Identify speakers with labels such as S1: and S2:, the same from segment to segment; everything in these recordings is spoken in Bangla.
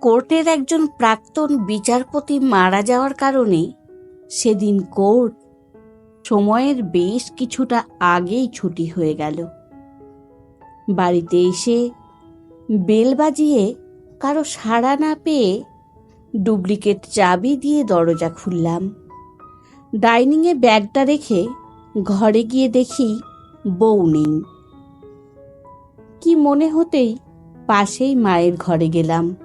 S1: কোর্টের একজন প্রাক্তন বিচারপতি মারা যাওয়ার কারণে সেদিন কোর্ট সময়ের বেশ কিছুটা আগেই ছুটি হয়ে গেল। বাড়িতে এসে বেল বাজিয়ে কারও সাড়া না পেয়ে ডুপ্লিকেট চাবি দিয়ে দরজা খুললাম। ডাইনিংয়ে ব্যাগটা রেখে ঘরে গিয়ে দেখি বউ নেই। কি মনে হতেই পাশেই মায়ের ঘরে গেলাম।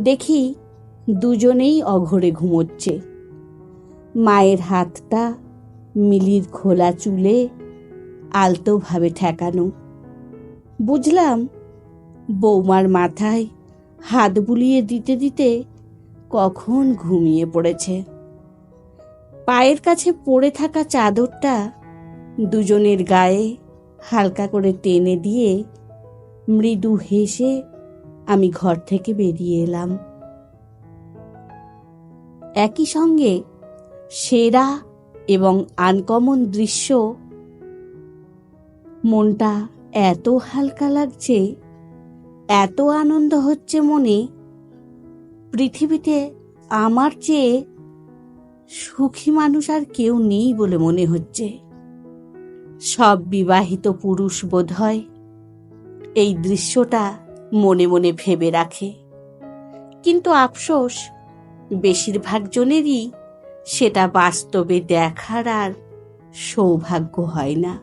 S1: দেখি দুজনেই অঘরে ঘুমোচ্ছে। মায়ের হাতটা মিলির খোলা চুলে আলতোভাবে ঠেকানো। বুঝলাম বৌমার মাথায় হাত বুলিয়ে দিতে দিতে কখন ঘুমিয়ে পড়েছে। পায়ের কাছে পড়ে থাকা চাদরটা দুজনের গায়ে হালকা করে টেনে দিয়ে মৃদু হেসে আমি ঘর থেকে বেরিয়ে এলাম। একই সঙ্গে সেরা এবং আনকমন দৃশ্য, মনটা এত হালকা লাগছে, এত আনন্দ হচ্ছে মনে, পৃথিবীতে আমার চেয়ে সুখী মানুষ আর কেউ নেই বলে মনে হচ্ছে। সব বিবাহিত পুরুষ বোধ হয় এই দৃশ্যটা মনে মনে ভেবে রাখে। কিন্তু আফসোস, বেশিরভাগ জনেরই সেটা বাস্তবে দেখার আর সৌভাগ্য হয় না।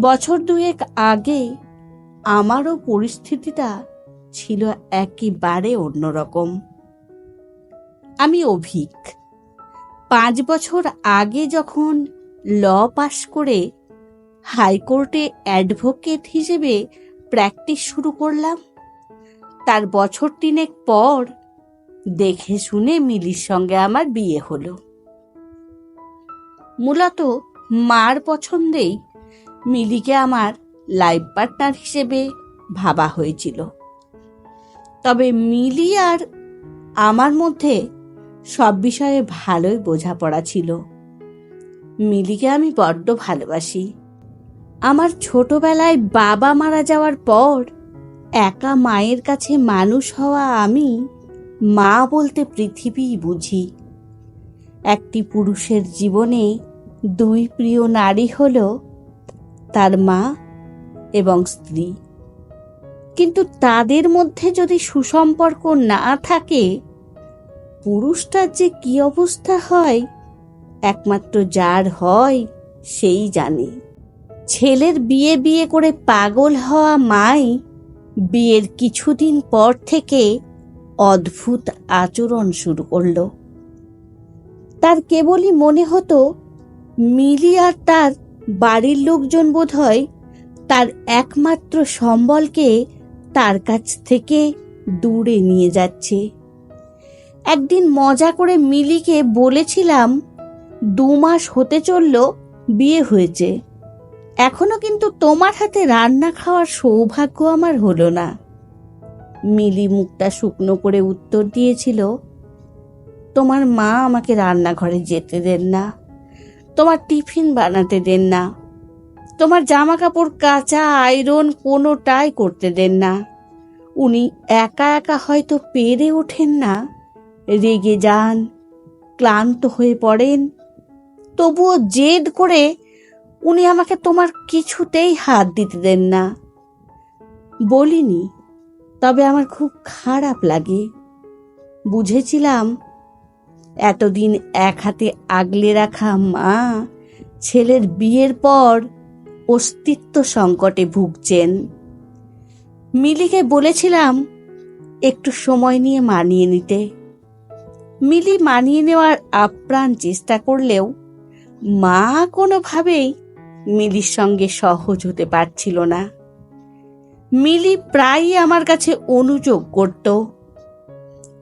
S1: বছর দুয়েক আগে আমারও পরিস্থিতিটা ছিল একেবারে অন্যরকম। আমি অভিক। পাঁচ বছর আগে যখন ল পাশ করে হাইকোর্টে অ্যাডভোকেট হিসেবে প্র্যাকটিস শুরু করলাম। তার বছর তিনেক পর দেখে শুনে মিলির সঙ্গে আমার বিয়ে হলো। মূলত মার পছন্দেই মিলিকে আমার লাইফ পার্টনার হিসেবে ভাবা হয়েছিল। তবে মিলি আর আমার মধ্যে সব বিষয়ে ভালোই বোঝাপড়া ছিল। মিলিকে আমি বড্ড ভালোবাসি। আমার ছোটবেলায় বাবা মারা যাওয়ার পর একা মায়ের কাছে মানুষ হওয়া আমি মা বলতে পৃথিবীই বুঝি। একটি পুরুষের জীবনে দুই প্রিয় নারী হল তার মা এবং স্ত্রী। কিন্তু তাদের মধ্যে যদি সুসম্পর্ক না থাকে, পুরুষটার যে কি অবস্থা হয়, একমাত্র যার হয়, সেই জানে। ছেলের বিয়ে বিয়ে করে পাগল হওয়া মাই বিয়ের কিছুদিন পর থেকে অদ্ভুত আচরণ শুরু করল। তার কেবলই মনে হতো, মিলি আর তার বাড়ির লোকজন বোধ হয় তার একমাত্র সম্বলকে তার কাছ থেকে দূরে নিয়ে যাচ্ছে। একদিন মজা করে মিলিকে বলেছিলাম, দু মাস হতে চলল, বিয়ে হয়েছে। এখনও কিন্তু তোমার হাতে রান্না খাওয়ার সৌভাগ্য আমার হলো না। মিলি মুখটা শুকনো করে উত্তর দিয়েছিল, তোমার মা আমাকে রান্নাঘরে যেতে দেন না, তোমার টিফিন বানাতে দেন না, তোমার জামা কাপড় কাঁচা, আয়রন কোনোটাই করতে দেন না। উনি একা একা হয়তো পেরে ওঠেন না, রেগে যান, ক্লান্ত হয়ে পড়েন, তবুও জেদ করে উনি আমাকে তোমার কিছুতেই হাত দিতে দেন না। বলিনি, তবে আমার খুব খারাপ লাগে। বুঝেছিলাম, এতদিন এক হাতে আগলে রাখা মা ছেলের বিয়ের পর অস্তিত্ব সংকটে ভুগছেন। মিলিকে বলেছিলাম, একটু সময় নিয়ে মানিয়ে নিতে। মিলি মানিয়ে নেওয়ার আপ্রাণ চেষ্টা করলেও মা কোনোভাবেই মিলির সঙ্গে সহজ হতে পারছিল না। মিলি প্রায়ই আমার কাছে অনুযোগ করত।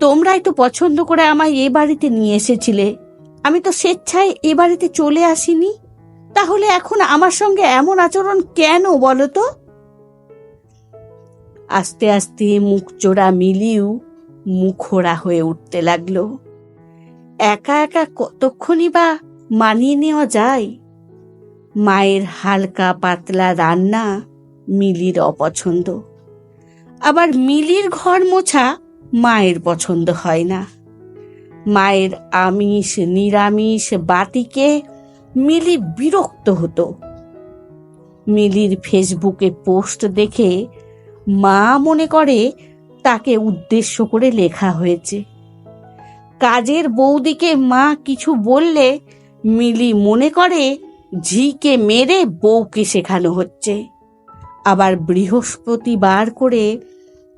S1: তোমরাই তো পছন্দ করে আমায় এ বাড়িতে নিয়ে এসেছিলে। আমি তো স্বেচ্ছায় এ বাড়িতে চলে আসিনি। তাহলে এখন আমার সঙ্গে এমন আচরণ কেন বলো তো? আস্তে আস্তে মুখ চোরা মিলিও মুখোরা হয়ে উঠতে লাগল। একা একা কতক্ষণই বা মানিয়ে নেওয়া যায়? মায়ের হালকা পাতলা রান্না মিলির অপছন্দ। আবার মিলির ঘর মোছা মায়ের পছন্দ হয় না। মায়ের আমিষ, নিরামিষ বাতিকে মিলি বিরক্ত হতো। মিলির ফেসবুকে পোস্ট দেখে মা মনে করে তাকে উদ্দেশ্য করে লেখা হয়েছে। কাজের বৌদিকে মা কিছু বললে মিলি মনে করে ঝিকে মেরে বউকে শেখানো হচ্ছে। আবার বৃহস্পতিবার করে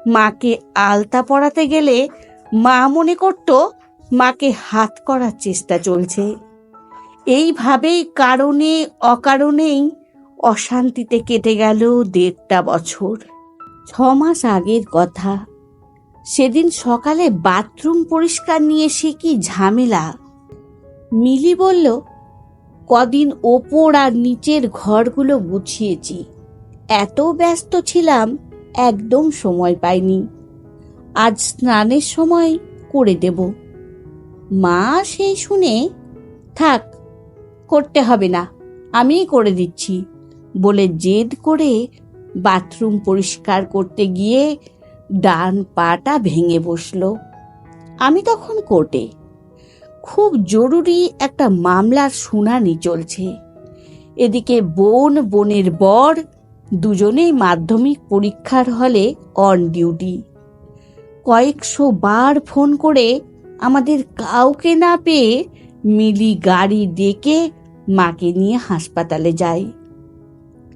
S1: মাকে আলতা পরাতে গেলে মা মনে করত মাকে হাত করার চেষ্টা চলছে। এইভাবেই কারণে অকারণেই অশান্তিতে কেটে গেল দেড়টা বছর। ছ মাস আগের কথা। সেদিন সকালে বাথরুম পরিষ্কার নিয়ে সে কি ঝামেলা? মিলি বলল কদিন ওপর আর নিচের ঘরগুলো গুছিয়েছি। এত ব্যস্ত ছিলাম, একদম সময় পাইনি। আজ স্নানের সময় করে দেব। মা সেই শুনে, থাক, করতে হবে না, আমিই করে দিচ্ছি। বলে জেদ করে বাথরুম পরিষ্কার করতে গিয়ে ডান পাটা ভেঙে বসল। আমি তখন কোর্টে খুব জরুরি একটা মামলার শুনানি চলছে। এদিকে বোন, বোনের বর দুজনেই মাধ্যমিক পরীক্ষার হলে অন ডিউটি কয়েকশো বার ফোন করে আমাদের কাউকে না পেয়ে মিলি গাড়ি ডেকে মাকে নিয়ে হাসপাতালে যায়।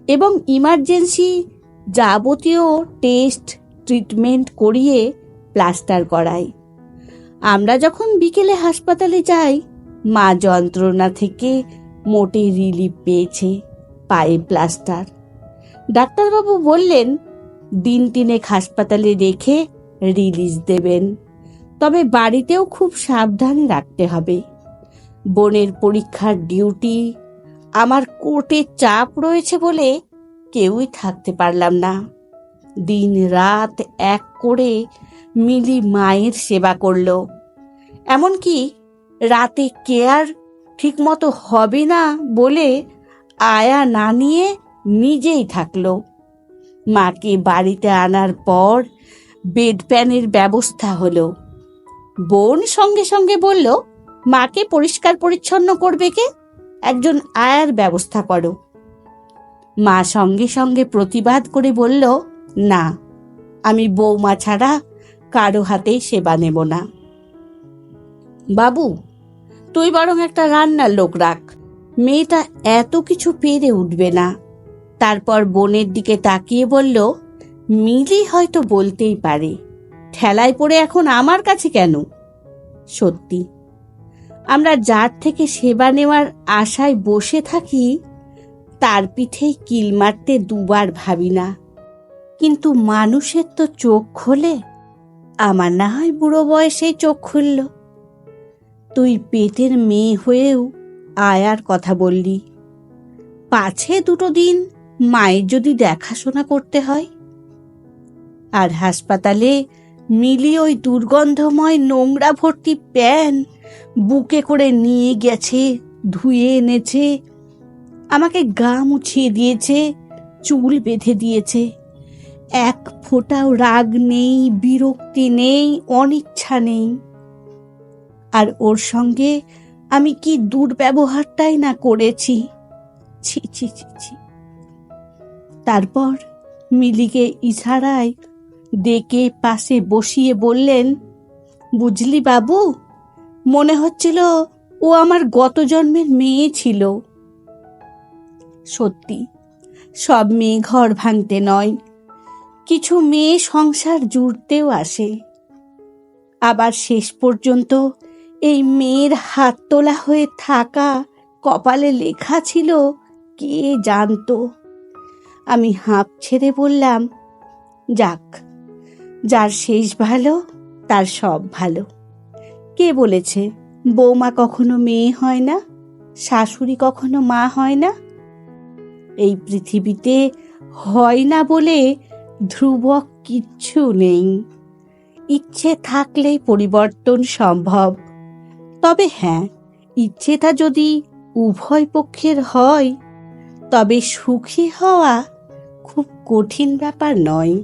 S1: এবং ইমার্জেন্সি যাবতীয় টেস্ট ট্রিটমেন্ট করিয়ে প্লাস্টার করায়। আমরা যখন বিকেলে হাসপাতালে যাই, মা যন্ত্রণা থেকে মোটে রিলিফ পেয়েছে পায়ে প্লাস্টার ডাক্তারবাবু বললেন, দিন তিনেক হাসপাতালে রেখে রিলিজ দেবেন, তবে বাড়িতেও খুব সাবধানে রাখতে হবে। বোনের পরীক্ষার ডিউটি আমার কোর্টের চাপ রয়েছে বলে কেউই থাকতে পারলাম না। দিন রাত এক করে মিলি মায়ের সেবা করল। এমনকি রাতে কেয়ার ঠিকমতো হবে না বলে আয়া না নিয়ে নিজেই থাকল। মাকে বাড়িতে আনার পর বেড প্যানের ব্যবস্থা হলো। বোন সঙ্গে সঙ্গে বলল, মাকে পরিষ্কার পরিচ্ছন্ন করবে কে? একজন আয়ার ব্যবস্থা করো। মা সঙ্গে সঙ্গে প্রতিবাদ করে বলল, না, আমি বৌমা ছাড়া কারও হাতেই সেবা নেব না। বাবু, তুই বরং একটা রান্নার লোক রাখ। মেয়েটা এত কিছু পেরে উঠবে না। তারপর বোনের দিকে তাকিয়ে বলল, মিলি হয়তো বলতেই পারে, ঠেলায় পড়ে এখন আমার কাছে কেন? সত্যি, আমরা যার থেকে সেবা নেওয়ার আশায় বসে থাকি, তার পিঠেই কিল মারতে দুবার ভাবি না। কিন্তু মানুষের তো চোখ খোলে আমার না হয় বুড়ো বয়সে চোখ খুলল। তুই পেটের মেয়ে হয়েও আয়ার কথা বললি। পাছে দুটো দিন মায়ের যদি দেখাশোনা করতে হয়। আর হাসপাতালে মিলি ওই দুর্গন্ধময় নোংরা ভর্তি প্যান বুকে করে নিয়ে গেছে, ধুয়ে এনেছে, আমাকে গা মুছিয়ে দিয়েছে, চুল বেঁধে দিয়েছে। এক ফোঁটাও রাগ নেই, বিরক্তি নেই, অনিচ্ছা নেই। আর ওর সঙ্গে আমি কি দুর্ব্যবহারটাই না করেছি? ছি ছি ছি ছি। তারপর মিলিকে ইশারায় ডেকে পাশে বসিয়ে বললেন, বুঝলি বাবু, মনে হচ্ছিল ও আমার গত জন্মের মেয়ে ছিল। সত্যি, সব মেয়ে ঘর ভাঙতে নয় কিছু মেয়ে সংসার জুড়তেও আসে। আবার শেষ পর্যন্ত এই মেয়ের হাত তোলা হয়ে থাকা কপালে লেখা ছিল, কে জানতো? আমি হাঁপ ছেড়ে বললাম, যাক, যার শেষ ভালো, তার সব ভালো। কে বলেছে, বৌমা কখনো মেয়ে হয় না, শাশুড়ি কখনো মা হয় না? এই পৃথিবীতে হয় না বলে ধ্রুবক কিচ্ছু নেই। ইচ্ছে থাকলেই পরিবর্তন সম্ভব। তবে হ্যাঁ ইচ্ছেটা যদি উভয় পক্ষের হয়, তবে সুখী হওয়া খুব কঠিন ব্যাপার নয়।